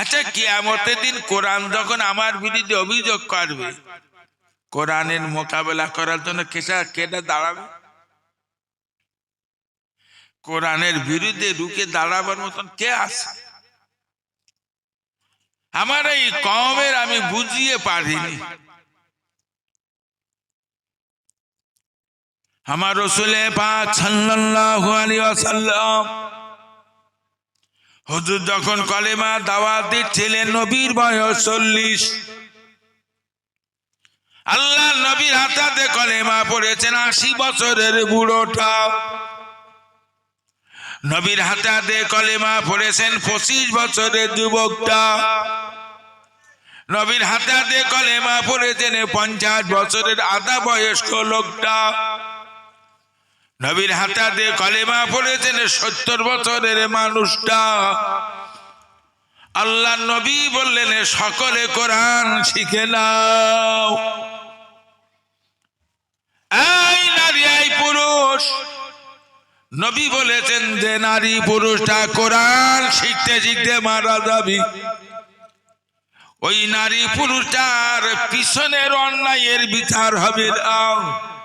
আচ্ছা কিয়ামতের দিন কোরআন যখন আমার বিরুদ্ধে অভিযোগ করবে, কোরআনের মোকাবেলা করার জন্য কেসা কেটা দাঁড়াবে? কোরআনের বিরুদ্ধে রুখে দাঁড়াবার মতন কে আছে? আমার এই কমের আমি বুঝিয়ে পারিনি। আমার রসুলে পাক সাল্লাল্লাহু আলাইহি ওয়াসাল্লাম হুজুর যখন কলেমা দাওয়াত দিচ্ছিলেন, নবীর বয়স চল্লিশ। আল্লাহ নবীর হাতাতে কলেমা পড়েছেন আশি বছরের বুড়োটা। নবীর হাতাতে কলেমা পড়েছেন পঁচিশ বছরের যুবকটা। নবীর হাতাতে কলেমা পড়েছেন পঞ্চাশ বছরের আধা বয়স্ক লোকটা। নবীর হাতাতে কলেমা পড়েছেন সত্তর বছরের মানুষটা। আল্লাহ নবী বললেন সকলে কোরআন শিখে নাও। এই নারী, এই পুরুষ। নবী বলেছেন যে, নারী পুরুষটা কোরআন শিখতে শিখতে মারা যাবি। ওই নারী পুরুষটার পিছনের অন্যায়ের বিচার হবে না।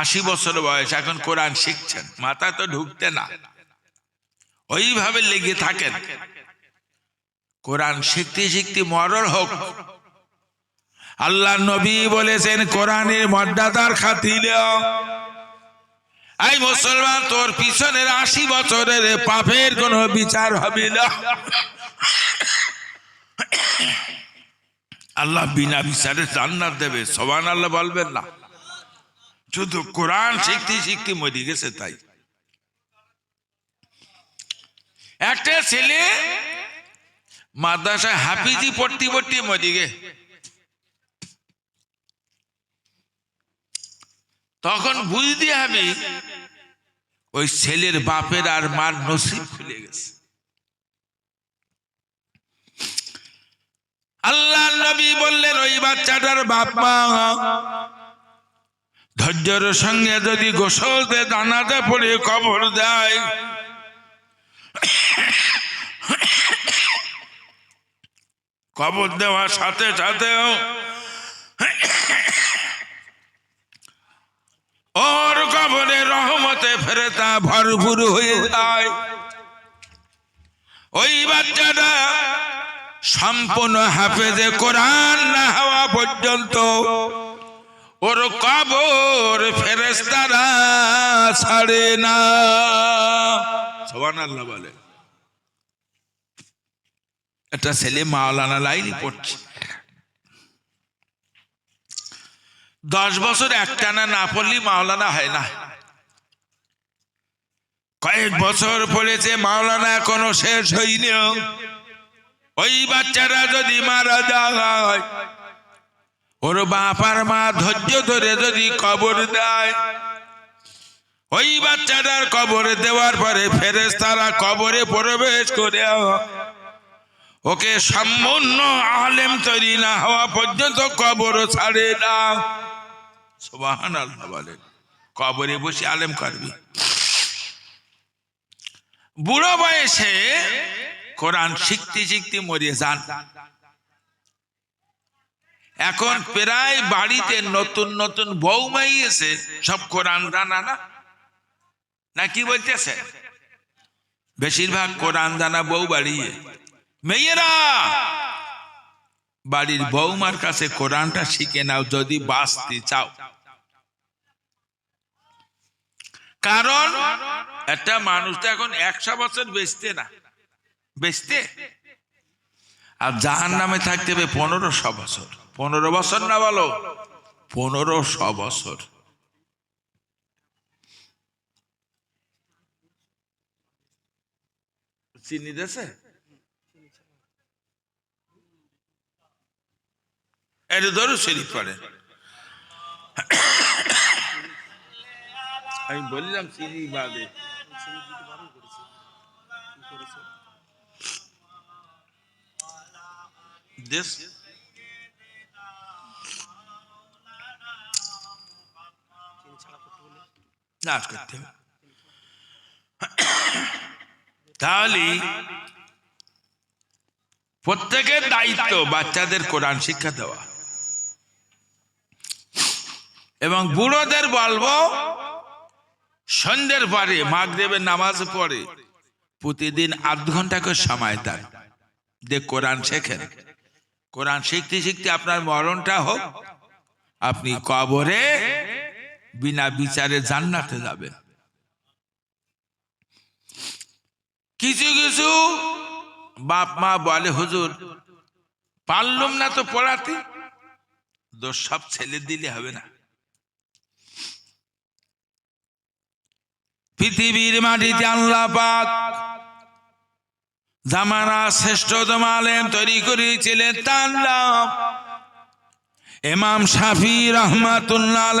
আশি বছর বয়স, এখন কোরআন শিখছেন। মাথা তো ঢুকতে না। ওইভাবে লেগে থাকেন। কোরআন শিখতে শিখতে মরল হোক। আল্লাহ নবী বলেছেন, কোরআনের মর্যাদার খাতিলে এই মুসলমান, তোর পিছনের আশি বছরের পাপের কোনো বিচার হবে না। আল্লাহ বিনা বিচারে জান্নাত দেবে। সবান আল্লাহ বলবেন না। শুধু কোরআন শিখতে শিখতে মরে গেছে তাই। একটা ছেলে মাদ্রাসায় হাফিজি পড়তে পড়তে মরে গে। তখন বুঝতে হবে ওই ছেলের বাপের আর মার নসিব খুলে গেছে। আল্লাহ নবী বললেন, ওই বাচ্চাটার বাপ মা ধৈর্যের সঙ্গে যদি গোসল গোসলতে দানাতে পড়ে কবর দেয়। কবর দেওয়ার সাথে সাথেও ওর কবরে রহমতে ফেরেতা ভরপুর হয়ে যায়। ওই বাচ্চাটা সম্পূর্ণ হাফেজে কোরআন না হওয়া পর্যন্ত ওর কবর ফেরেস্তারা ছাড়ে না। সবান আল্লাহ বলে। একটা ছেলে মাওলানা লাইনি পড়ছে। দশ বছর একটানা না পড়লি মাওলানা হয় না। কয়েক বছর পড়েছে মাওলানা, এখনও শেষ হয়নি। ওই বাচ্চারা যদি মারা যায় ওর বাপার মা ধৈর্য ধরে যদি কবর দেয়, ওই বাচ্চাটার কবরে দেওয়ার পরে ফেরেস তারা কবরে প্রবেশ করে, ওকে সম্পূর্ণ আলেম তৈরি না হওয়া পর্যন্ত কবর ছাড়ে না। সোবাহান আল্লাহ বলেন কবরে বসে আলেম করবি। বুড়ো বয়সে কোরআন শিখতে শিখতে মরে যান। এখন প্রায় বাড়িতে নতুন নতুন বৌমাই এসে সব কোরআন জানা না? না কি বলতেছে? বেশিরভাগ কোরআন জানা বউ বাড়িয়ে। মেয়েরা, বাড়ির বৌমার কাছে কোরআনটা শিখে নাও, যদি বাঁচতে চাও। কারণ একটা মানুষ তো এখন একশো বছর বেচতে না। বেচতে? আর জাহান নামে থাকতে হবে পনেরোশো বছর। পনেরো বছর না বলো পনেরোশো বছর। চিনি দেশে এটা ধরো শরীফ পড়ে আমি বললাম চিনি বাদে। দেশ নাচ করতে হবে। তাহলে প্রত্যেকের দায়িত্ব বাচ্চাদের কোরআন শিক্ষা দেওয়া। এবং বুড়োদের বলব, সন্ধ্যের পরে মাগদেবের নামাজ পড়ে, প্রতিদিন আধ ঘণ্টা করে সময় দেন। যে কোরআন শেখেন। কোরআন শিখতে শিখতে আপনার মরণটা হোক। আপনি কবরে বিনা বিচারে জান্নাতে যাবেন কিছু কিছু বাপ মা বলে, হুজুর, পারলুম না তো পড়াতে? দোষ সব ছেলে দিলে হবে না। পৃথিবীর মাটিতে আল্লাহ পাক জামানা শ্রেষ্ঠতম আলেম তৈরি করেছিলেন, তার নাম ইমাম শাফি রহমাতুল্লাহ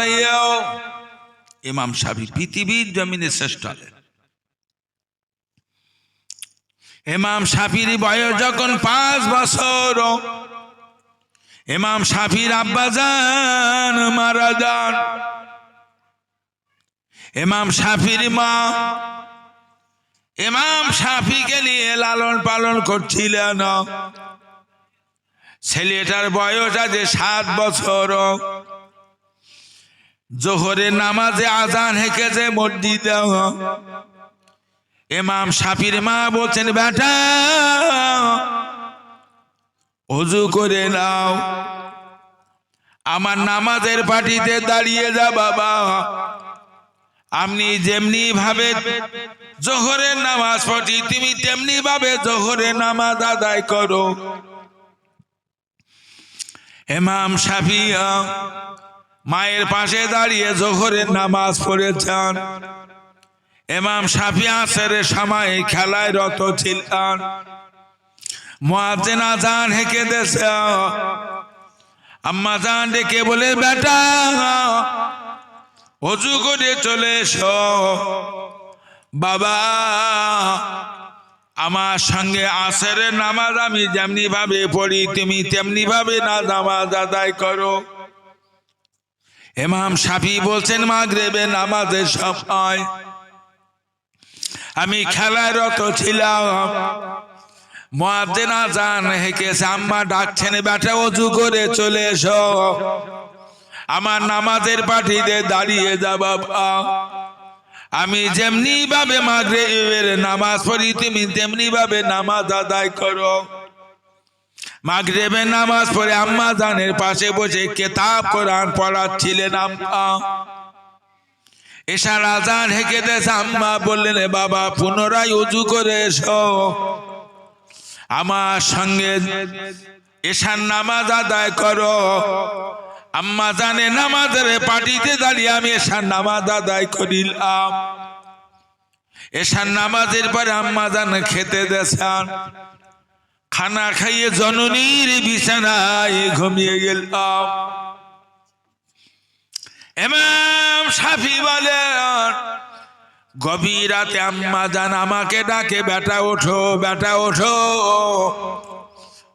ইমাম শাফি পৃথিবীর জমিনে শ্রেষ্ঠ আলেম। ইমাম শাফির বয়স যখন পাঁচ বছর, ইমাম শাফির আব্বাজান মারা যান। এমাম শাফির মা, ইমাম শাফিকে নিয়ে লালন পালন করছিলেন। ছেলেটার বয়স আছে সাত বছর। জোহরের নামাজে আজান হেঁকেছে মসজিদ। এমাম শাফির মা বলছেন, বেটা, অজু করে নাও। আমার নামাজের পাটিতে দাঁড়িয়ে যা বাবা। আপনি যেমনি ভাবে জোহরের নামাজ পড়ি, তুমি তেমনি ভাবে জোহরের নামাজ আদায় করো। ইমাম শাফিয়া মায়ের পাশে দাঁড়িয়ে জোহরের নামাজ পড়েছেন। ইমাম শাফি সেরে সময় খেলায় রত ছিলেন। মুয়াজ্জিন আজান হেঁকে দেছে। আম্মা জান ডেকে বলে, বেটা, অজু করে চলে এসো। বাবা আমার সঙ্গে আসের নামাজ আমি যেমনি ভাবে পড়ি, তুমি তেমনি ভাবে না নামাজ আদায় করো। ইমাম শাফি বলছেন, মাগরেবে নামাজের সময় আমি খেলায় রত ছিলাম। আজান হেঁকেছে, আম্মা ডাকছেন, বেটা করে চলে এসো। আমার নামাজের পাঠিতে দাঁড়িয়ে যা বাবা আমি যেমনি ভাবে মাগরেবের নামাজ পড়ি, তুমি তেমনি ভাবে নামাজ আদায় করো। মাগরেবের নামাজ পড়ে আম্মা জানের পাশে বসে কেতাব, কোরআন পড়াচ্ছিলেন আম্মা। এসার আজান হেঁকে দেশ আম্মা বললেন, বাবা, পুনরায় উজু করে এসো। আমার সঙ্গে এসার নামাজ আদায় করো। আম্মা জানে নামাজের পাটিতে দাঁড়িয়ে আমি এসার নামাজ আদায় করিলাম। এসার নামাজের পরে আম্মা জান খেতে দেশান। খানা খাইয়ে জননীর বিছানায় ঘুমিয়ে গেলাম। এমাম সাফি বলেন, গভীর রাতে আম্মা জান আমাকে ডাকে, বেটা ওঠো বেটা ওঠো।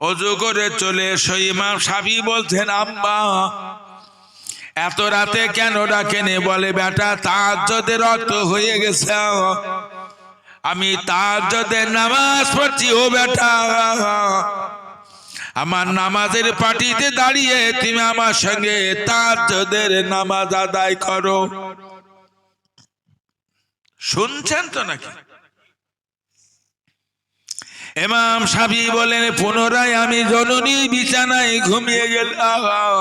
অজু করে চলে এসো, ইমাম সাফি বলছেন, আম্মা, এত রাতে কেন ডাকেনে? বলে, বেটা যদি রক্ত হয়ে গেছে। আমি যদি নামাজ পড়ছি, ও বেটা। আমার নামাজের পাটিতে দাঁড়িয়ে তুমি আমার সঙ্গে যদি নামাজ আদায় করো। শুনছেন তো নাকি? এমাম সাবি বলেন, পুনরায় আমি জননী বিছানায় ঘুমিয়ে গেলাম।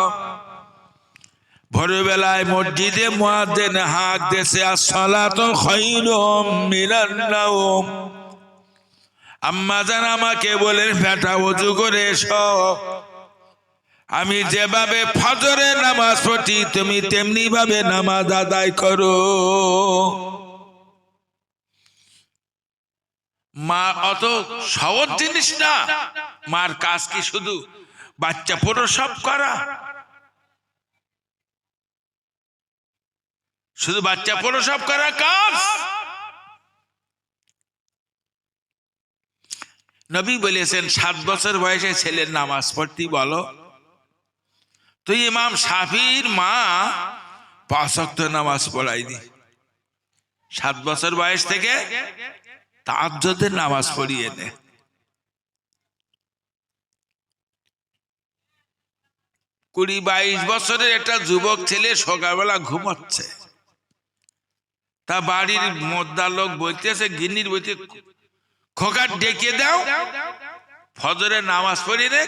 ভোরবেলায় মসজিদে মুয়াজ্জিন হাক দেশে মিনান নাওম। আম্মা জান আমাকে বলেন, বেটা ওযু করে আমি যেভাবে ফজরের নামাজ পড়ি তুমি তেমনি ভাবে নামাজ আদায় করো। মা, অত সহজ জিনিস না। মার কাজ কি শুধু বাচ্চা প্রসব করা? শুধু বাচ্চা প্রসব করা কাজ? নবী বলেছেন, সাত বছর বয়সে ছেলের নামাজ পড়তে বলো। তুই ইমাম সাফির মা পাঁচক্ত নামাজ পড়াইনি সাত বছর বয়স থেকে তাহাজ্জদের নামাজ পড়িয়ে নে কুড়ি বাইশ বছরের একটা যুবক ছেলে সকালবেলা ঘুমাচ্ছে। তা বাড়ির মদ্দা লোক বইতেছে গিন্নির বইতে খোকার ডেকে দাও, ফজরে নামাজ পড়িয়ে রে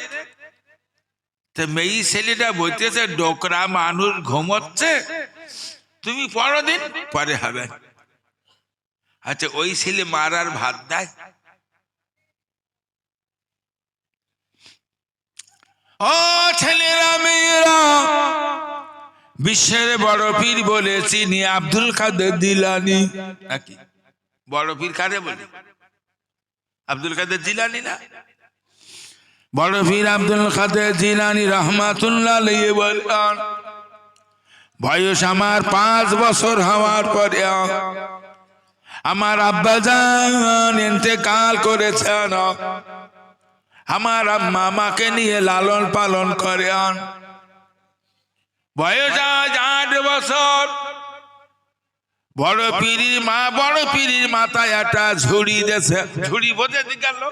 মেয়ে ছেলেটা বইতেছে ডোকরা মানুষ ঘুমাচ্ছে, তুমি পরদিন পরে হবে। আচ্ছা ওই ছেলে মারার ভাত দেয়? ও ছেলেরা, মেয়েরা, বিশ্বের বড় পীর বলে চিনি আব্দুল কাদের দিলানি নাকি বড় পীর কারে বলে? আব্দুল কাদের জিলানি না? বড় পীর আব্দুল কাদের জিলানি রহমাতুল্লাহ বলেন বয়স আমার পাঁচ বছর হওয়ার পরে আমার আব্বা জান ইন্তেকাল করেছেন। আমার আম্মা আমাকে নিয়ে লালন পালন করে বয়স আজ আট বছর। বড় পিড়ির মা, বড় পিড়ির মাথায় একটা ঝুড়ি দেছে ঝুড়ি বোঝে গেল।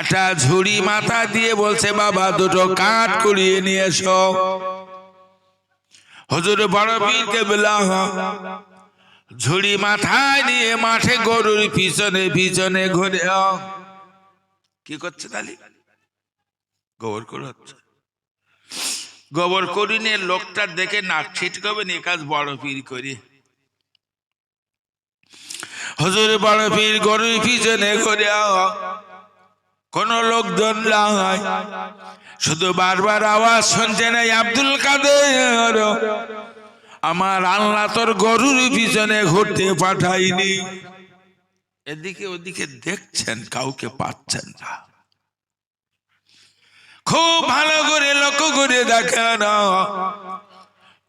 একটা ঝুড়ি মাথা দিয়ে বলছে, বাবা, দুটো কাঠ কুড়িয়ে নিয়ে এসো। হুজুর বড় পীরকে বেলা ঝুড়ি মাথায় নিয়ে মাঠে গরুর পিছনে পিছনে ঘুরে। কি করছে তালি গোবর করে হচ্ছে। গোবর করি নিয়ে লোকটা দেখে নাক ছিটকাবে নি, কাজ বড় পীর করি। হুজুর বড় পীর গরুর পিছনে ঘুরে। কোন লোকজন নাই। শুধু বারবার আওয়াজ শুনছে না আব্দুল কাদের? আমার আল্লাহ তোর গরুর পিছনে ঘুরতে পাঠাইনি। এদিকে ওদিকে দেখছেন, কাউকে পাচ্ছেন না। খুব ভালো করে লক্ষ্য করে দেখেন।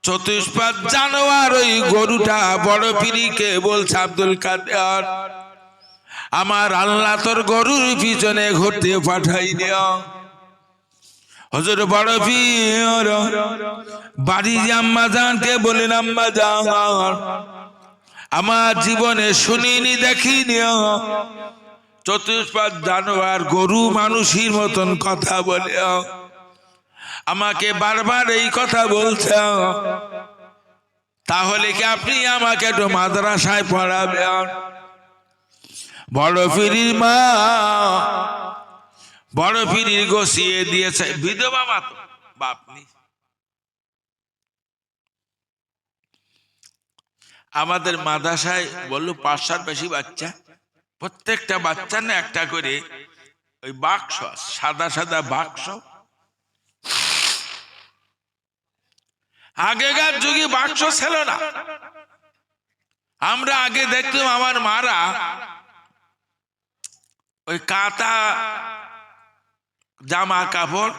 চতুষ্পাদ জানোয়ার ওই গরুটা বড় পিড়িকে বলছে, আব্দুল কাদের? আমার আল্লাহ তোর গরুর পিছনে ঘুরতে পাঠাই দেয়া হজর বড় পীর। বাড়ি যে আম্মা জানকে বলেন আম্মা জান, আমার জীবনে শুনিনি, দেখিনি। চতুষ্পাদ জানোয়ার, গরু মানুষের মতন কথা বলে। আমাকে বারবার এই কথা বলছে। তাহলে কি আপনি আমাকে একটু মাদ্রাসায় পড়াবেন? বড় ফিরির মা বড় ফিরির গসিয়ে দিয়েছে। বিধবা মা তো বাপনি আমাদের মাদ্রাসায় বলল, পাঁচশোর বেশি বাচ্চা। প্রত্যেকটা বাচ্চা না একটা করে ওই বাক্স সাদা সাদা বাক্স। আগেকার যুগে বাক্স ছিল না। আমরা আগে দেখতাম আমার মারা ওই কাতা জামা কাপড়,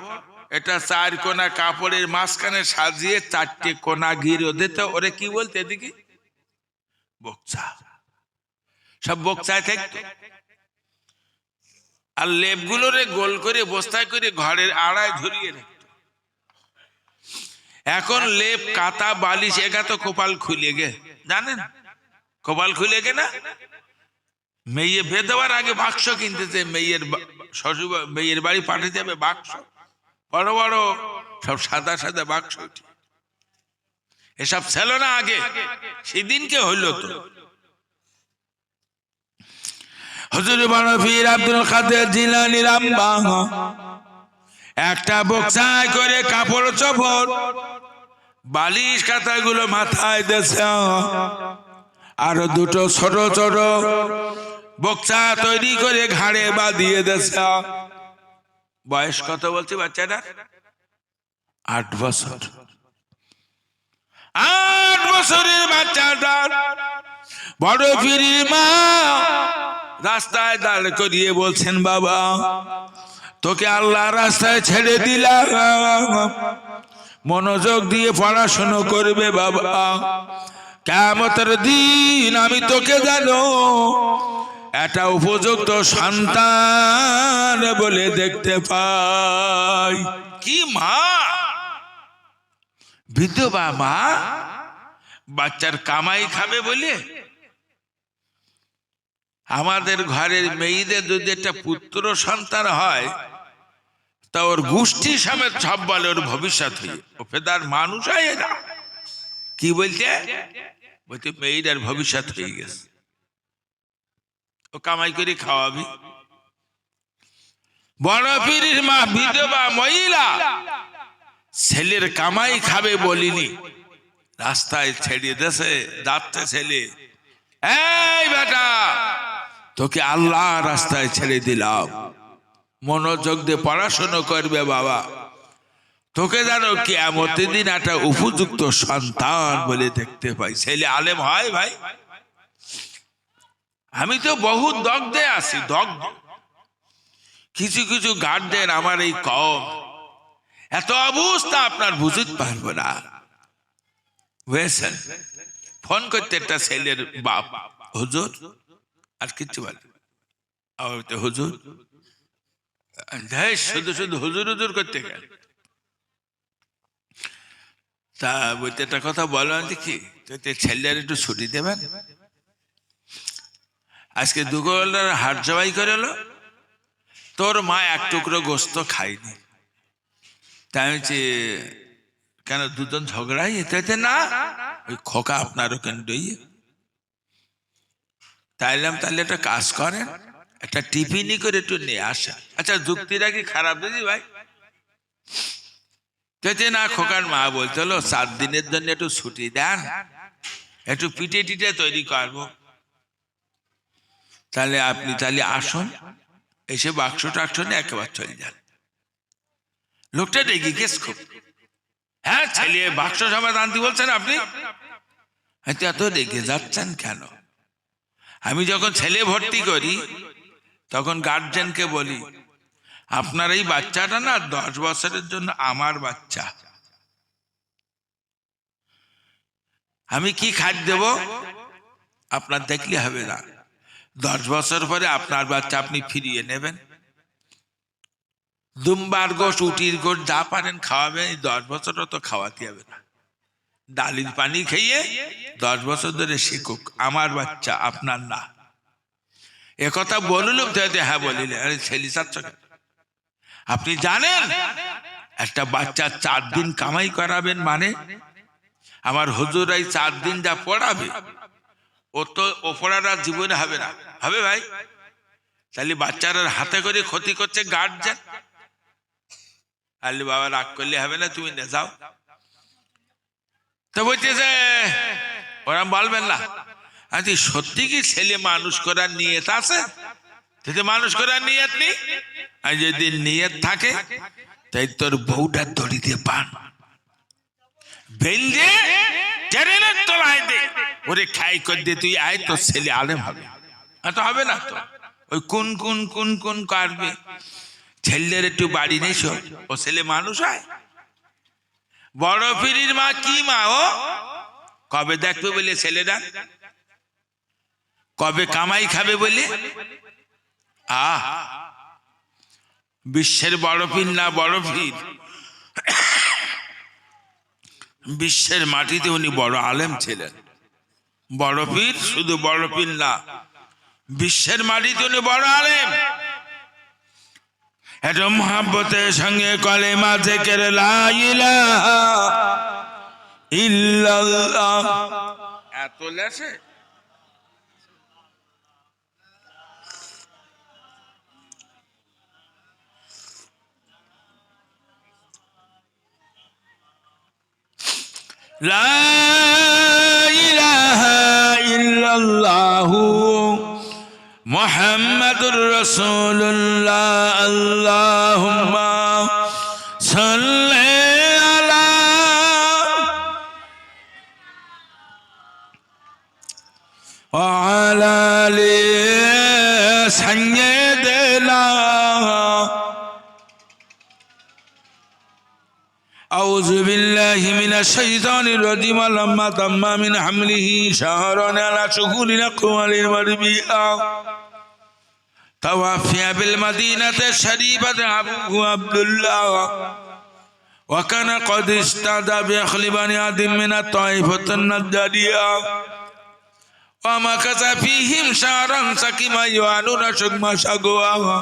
এটা চার কোনা কাপড়ের মাঝখানে সাজিয়ে চারটে কোনা ঘিরে দিত। ওরে কি বলতে এদিকে? বকচা। সব বকচায় থাকতো। আর লেপগুলোরে গোল করে, বস্তায় করে ঘরের আড়ায় ধরিয়ে রাখতো। এখন লেপ কাতা বালিশ, এগা তো কপাল খুলে গে। জানেন? কপাল খুলে গে না? মেয়ে বেদবার আগে বাক্স কিনতেছে, মেয়ের শ্বশুর মেয়ের বাড়ি পাঠিয়ে যাবে বাক্স। বড় বড় সব সাদা সাদা বাক্স। এসব ছিল না আগে। সেদিনকে হইল তো? হজুর বড় পীর আব্দুল কাদের জিলানি রাম্বা একটা বক্সায় করে কাপড় চপড় বালিশ কাতাগুলো মাথায় দেছে আরও দুটো ছোট ছোট বক্সা তৈরি করে ঘাড়ে বাঁধিয়ে দেছে বয়স কত বলছে বাচ্চাটা? আট বছর। আট বছরের বাচ্চাটা বড় ফিরির মা রাস্তায় দাঁড় করিয়ে বলছেন, বাবা, তোকে আল্লাহ রাস্তায় ছেড়ে দিলাম। মনোযোগ দিয়ে পড়াশুনো করবে, বাবা। কেমতের দিন আমি তোকে জানো একটা উপযুক্ত সন্তান বলে দেখতে পাই। কি মা? বিধবা মা বাচ্চার কামাই খাবে বলে? আমাদের ঘরের মেয়েদের যদি একটা পুত্র সন্তান হয় তা ওর গোষ্ঠী সমেত সব বলে ওর ভবিষ্যৎ হয়ে। ও ফেদার মানুষ হয় এরা কি বলছে? বলছে মেয়েটার ভবিষ্যৎ হয়ে গেছে। ও কামাই করে খাওয়াবি। বড় পীরের মা, বিধবা, মহিলা, ছেলের কামাই খাবে বলিনি। রাস্তায় ছেড়ে দেশে যাচ্ছে ছেলে। এই বেটা, তোকে আল্লাহ রাস্তায় ছেড়ে দিলাম। মনোযোগ দিয়ে পড়াশোনা করবে বাবা। তোকে জানো কেমতের দিন একটা উপযুক্ত সন্তান বলে দেখতে পাই। ছেলে আলেম হয় ভাই? আমি তো বহু দগ্ধে আছি, দগ্ধ। কিছু কিছু গার্ডেন আমার এই কম। এত অবস্থা আপনার বুঝতে পারব না। বুঝেছেন? ফোন করতে একটা ছেলের বাপ, হুজুর। আর কিচ্ছু বলে আমার হুজুর। শুধু শুধু হুজুর হুজুর করতে গেল। তা বলতে একটা কথা বলো দেখি তো ছেলের একটু ছুটি দেবেন? আজকে দুগোলার হাট জবাই করে এলো। তোর মা এক টুকরো গোস্ত খায়নি। তাই আমি বলছি, কেন দুজন ঝগড়াই এতে না ওই খোকা আপনার ওখানে ডইয়ে তাইলাম তাহলে একটা কাজ করেন একটা টিফিনই করে একটু নিয়ে আসা। আচ্ছা যুক্তিটা কি খারাপ দিদি ভাই? যেতে না খোকার মা বলতে হলো সাত দিনের জন্য একটু ছুটি দেন একটু পিঠে টিটে তৈরি করব। তাহলে আপনি তাহলে আসুন, এসে বাক্স টাক্স নিয়ে একেবারে চলে যান। লোকটা রেগে গেস খুব। হ্যাঁ ছেলে, বাক্স সমাজ আনতে বলছেন আপনি? এত রেগে যাচ্ছেন কেন? আমি যখন ছেলে ভর্তি করি, তখন গার্জেনকে বলি, আপনার এই বাচ্চাটা না দশ বছরের জন্য আমার বাচ্চা। আমি কি খাদ্য দেব? আপনার দেখলে হবে না। দশ বছর পরে আপনার বাচ্চা আপনি ফিরিয়ে নেবেন। দুম্বার গোশ, উটির গোশ যা পারেন খাওয়াবেন দশ বছরও তো খাওয়াতে হবে না। ডালির পানি খেয়ে দশ বছর ধরে শিখুক, আমার বাচ্চা আপনার না। এ কথা বললাম তো হ্যাঁ বলিলে আরে ছেলে চাচ্ছ আপনি জানেন, একটা বাচ্চা চার দিন কামাই করাবেন মানে? আমার হুজুরাই চার দিন যা পড়াবে ও তো ওপরারা জীবনে হবে না। হবে ভাই? তাহলে বাচ্চারা হাতে করে ক্ষতি করছে গার্জেন আলে বাবা রাগ করলে হবে না, তুমি না যাও। তো বলতেছে, ওরা বলবেন না। আচ্ছা সত্যি কি ছেলে মানুষ করার নিয়ত আছে? যদি মানুষ করার নিয়ত নেই, আর যদি নিয়ত থাকে, তাই তোর বউটা দড়ি দিয়ে পান বেঁধে ট্রেনের তলায় দে। ওরে খাই কর দে, তুই আয়, তোর ছেলে আলেম হবে। আর তো হবে না তো? ওই কোন কোন কোন কোন কাটবে ছেলের একটু বাড়ি নেই ও ছেলে মানুষ হয়? বড় ফিরির মা কি মা ও? কবে দেখবে বলে ছেলেরা কবে কামাই খাবে বলে? আহ, বিশ্বের বড় পীর না বড় পীর বিশ্বের মাটিতে উনি বড় আলেম ছিলেন। বড় পীর শুধু বড় পীর না, বিশ্বের মাটিতে উনি বড় আলেম। এটা মহাব্বতের সঙ্গে কলে মাঝে লাইলা ইল্লাল্লাহ। এত লেসে? لا إله إلا الله محمد رسول الله اللهم صل على وعلى آل سيدنا أعوذ بالله من الشيطان الرجيم لما تم من حمله شهرا على شكور الأقوال المربيئة توفي بالمدينة الشريفة أبوه عبد الله وكان قد استعدى بأخل بني آدم من الطائفة النجارية ومكث فيهم شهرا سكما يوانون شكما شقوا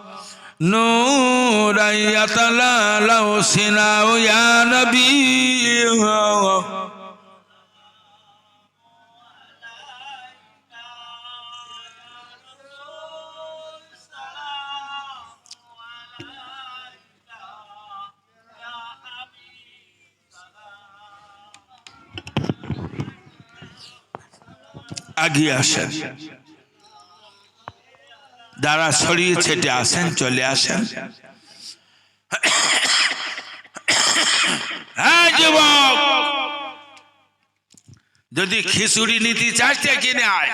نورا يتلالى سناه يا نبي আগিয়ে আসেন যারা ছড়িয়ে ছেটে আসেন, চলে আসেন। হ্যাঁ যদি খিচুড়ি নিতে চাস কিনে আয়।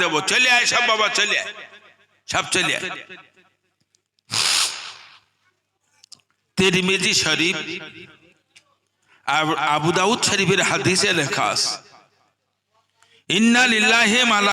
দেব। চলে আয় সব, বাবা, চলে সব চলে তিরমিজি শরীফ আবু দাউদ শরীফের হাদিসে লেখা ইন্না লিল্লাহি মালা